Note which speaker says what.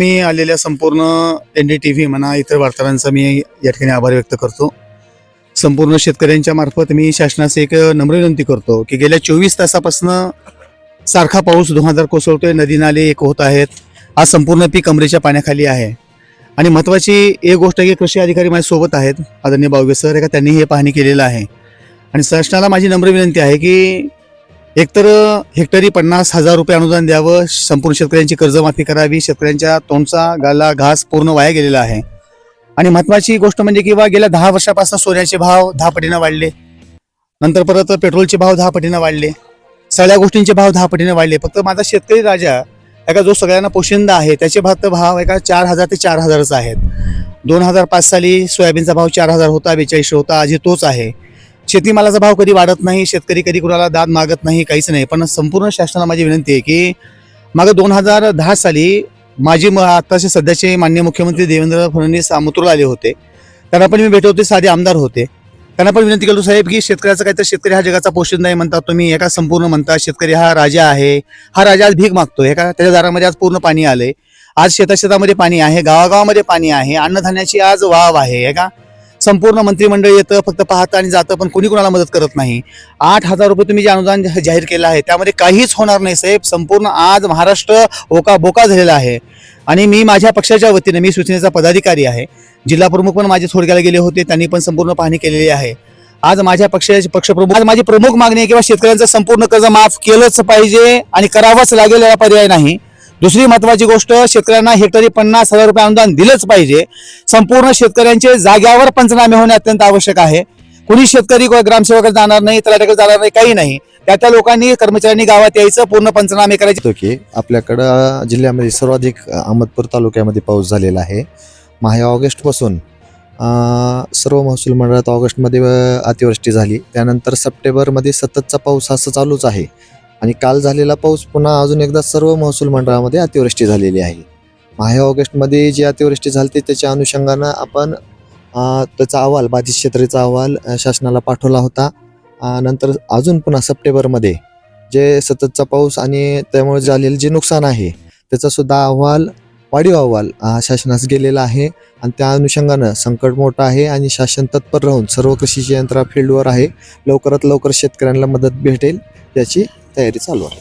Speaker 1: मी आलेल्या संपूर्ण N D T V म्हणा इतर वार्ताहरांचा मी या ठिकाणी आभार व्यक्त करतो. संपूर्ण शेतकऱ्यांच्या मार्फत मी शासनाचे एक नम्र विनंती करतो की गेल्या चोवीस तासापासून सारखा पाऊस धुवाधार कोसळतोय नदी नाले एक होत आहेत आज संपूर्ण पीक कमरेच्या पाण्याखाली आहे. आणि महत्त्वाची एक गोष्ट की कृषी अधिकारी माझ्यासोबत आहेत आदरणीय बावगे सर एका का? त्यांनी हे पाहणी केलेलं आहे. आणि शासनाला माझी नम्र विनंती आहे की एकतर हेक्टरी पन्नास हजार रुपये अनुदान द्यावं संपूर्ण शेतकऱ्यांची कर्जमाफी करावी शेतकऱ्यांच्या तोंडचा गाला घास पूर्ण वाया गेलेला आहे. आणि महत्वाची गोष्ट म्हणजे किंवा गेल्या दहा वर्षापासून सोन्याचे भाव दहा पटीनं वाढले. नंतर परत पेट्रोलचे भाव दहा पटीनं वाढले. सगळ्या गोष्टींचे भाव दहा पटीनं वाढले. फक्त माझा शेतकरी राजा एका जो सगळ्यांना पोशिंदा आहे त्याचे भात भाव एका चार हजार ते चार हजारच आहेत. दोन हजार पाच साली सोयाबीनचा भाव चार हजार होता बेचाळीसशे होता आजही तोच आहे. शेतीमालाचा भाव कधी वाढत नाही शेतकरी कधी कुणाला दाद मागत नाही काहीच नाही. पण संपूर्ण शासनाला माझी विनंती आहे की मागं दोन हजार दहा साली माजी म आत्ताचे सध्याचे माननीय मुख्यमंत्री देवेंद्र फडणवीस अमृतूरला आले होते. त्यांना पण मी भेटले होते साधे आमदार होते. त्यांना पण विनंती केलो साहेब की शेतकऱ्याचं काहीतरी शेतकरी हा जगाचा पोषण नाही म्हणता तुम्ही एका संपूर्ण म्हणता शेतकरी हा राजा आहे हा राजा आज भीक मागतो एका त्याच्या दारामध्ये आज पूर्ण पाणी आलंय. आज शेता शेतामध्ये पाणी आहे गावागावामध्ये पाणी आहे अन्नधान्याची आज वाव आहे हे का संपूर्ण मंत्रिमंडळ येतं फक्त पाहतं आणि जातं पण कोणी कोणाला मदत करत नाही. आठ हजार रुपये तुम्ही जे अनुदान जाहीर केलं आहे त्यामध्ये काहीच होणार नाही साहेब. संपूर्ण आज महाराष्ट्र ओका बोका झालेला आहे. आणि मी माझ्या पक्षाच्या वतीने मी सूचनेचा पदाधिकारी आहे. जिल्हा प्रमुख पण माझे थोडक्याला गेले होते त्यांनी पण संपूर्ण पाहणी केलेली आहे. आज माझ्या पक्षाचे पक्षप्रमुख आज माझी प्रमुख मागणी आहे किंवा शेतकऱ्यांचं संपूर्ण कर्ज माफ केलंच पाहिजे आणि करावंच लागेल याला पर्याय नाही. दुसरी महत्वाची गोष्ट शेतकऱ्यांना हेक्टरी पन्नास हजार रुपये अनुदान दिलंच पाहिजे. संपूर्ण शेतकऱ्यांचे जाग्यावर पंचनामे होणे अत्यंत आवश्यक आहे. कुणी शेतकरी व ग्रामसेवकाकडे जाणार नाही तलाट्याकडे जाणार नाही काही नाही. त्या त्या लोकांनी कर्मचाऱ्यांनी गावात यायचं पूर्ण पंचनामे करायचे.
Speaker 2: की आपल्याकडं जिल्ह्यामध्ये सर्वाधिक अहमदपूर तालुक्यामध्ये पाऊस झालेला आहे. माहे ऑगस्टपासून सर्व महसूल मंडळात ऑगस्टमध्ये अतिवृष्टी झाली. त्यानंतर सप्टेंबरमध्ये सततचा पाऊस असं चालूच आहे. आणि काल झालेला पाऊस पुन्हा अजून एकदा सर्व महसूल मंडळामध्ये अतिवृष्टी झालेली आहे. माहे ऑगस्टमध्ये जी अतिवृष्टी झाली त्याच्या अनुषंगानं आपण त्याचा अहवाल बाधित क्षेत्राचा अहवाल शासनाला पाठवला होता. नंतर अजून पुन्हा सप्टेंबरमध्ये जे सततचा पाऊस आणि त्यामुळे झालेलं जे नुकसान आहे त्याचासुद्धा अहवाल वाढीव अहवाल शासनास गेलेला आहे. आणि त्या अनुषंगानं संकट मोठं आहे आणि शासन तत्पर राहून सर्व कृषीची यंत्रा फील्डवर आहे. लवकरात लवकर शेतकऱ्यांना मदत भेटेल याची तयारी चालू आहे